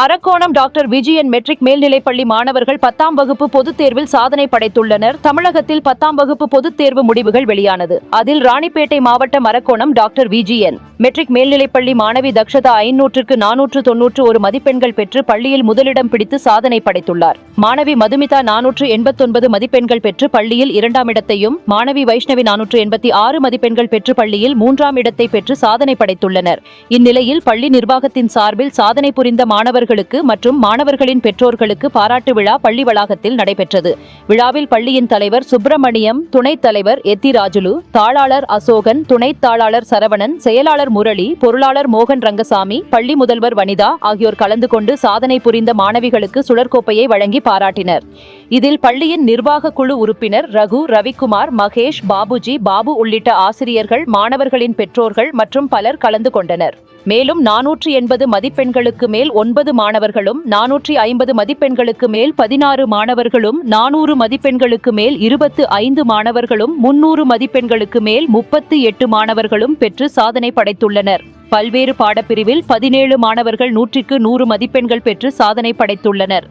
Arakkonam doctor Vijayan matric மேல்நிலைப்பள்ளி மாணவர்கள் பத்தாம் வகுப்பு பொதுத் தேர்வில் சாதனை படைத்துள்ளனர். தமிழகத்தில் பத்தாம் வகுப்பு பொதுத் தேர்வு முடிவுகள் வெளியானது. அதில் ராணிப்பேட்டை மாவட்டம் அரக்கோணம் டாக்டர் விஜயன். மெட்ரிக் மேல்நிலைப்பள்ளி மாணவி தக்ஷதா ஐநூற்றுக்கு நானூற்று தொன்னூற்று ஒரு மதிப்பெண்கள் பெற்று பள்ளியில் முதலிடம் பிடித்து சாதனை படைத்துள்ளார். மாணவி மதுமிதா நானூற்று எண்பத்தொன்பது மதிப்பெண்கள் பெற்று பள்ளியில் இரண்டாம் இடத்தையும் மாணவி வைஷ்ணவி நானூற்று எண்பத்தி ஆறு மதிப்பெண்கள் பெற்று பள்ளியில் மூன்றாம் இடத்தை பெற்று சாதனை படைத்துள்ளனர். இந்நிலையில் பள்ளி நிர்வாகத்தின் சார்பில் சாதனை புரிந்த மாணவர்களுக்கு மற்றும் மாணவர்களின் பெற்றோர்களுக்கு பாராட்டு விழா பள்ளி வளாகத்தில் நடைபெற்றது. விழாவில் பள்ளியின் தலைவர் சுப்பிரமணியம் துணைத் தலைவர் எத்திராஜுலு தாளாளர் அசோகன் துணைத் தாளாளர் சரவணன் செயலாளர் முரளி பொருளாளர் மோகன் ரங்கசாமி பள்ளி முதல்வர் வனிதா ஆகியோர் கலந்து கொண்டு சாதனை புரிந்த மாணவிகளுக்கு சுழற்கோப்பையை வழங்கி பாராட்டினர். இதில் பள்ளியின் நிர்வாக குழு உறுப்பினர் ரகு ரவிக்குமார் மகேஷ் பாபுஜி பாபு உள்ளிட்ட ஆசிரியர்கள் மாணவர்களின் பெற்றோர்கள் மற்றும் பலர் கலந்து கொண்டனர். மேலும் நானூற்றி எண்பது மதிப்பெண்களுக்கு மேல் ஒன்பது மாணவர்களும் நானூற்றி ஐம்பது மதிப்பெண்களுக்கு மேல் பதினாறு மாணவர்களும் நானூறு மதிப்பெண்களுக்கு மேல் இருபத்து ஐந்து மாணவர்களும் முன்னூறு மதிப்பெண்களுக்கு மேல் முப்பத்து எட்டு மாணவர்களும் பெற்று சாதனை படைத்துள்ளனர். பல்வேறு பாடப்பிரிவில் பதினேழு மாணவர்கள் நூற்றிக்கு நூறு மதிப்பெண்கள் பெற்று சாதனை படைத்துள்ளனர்.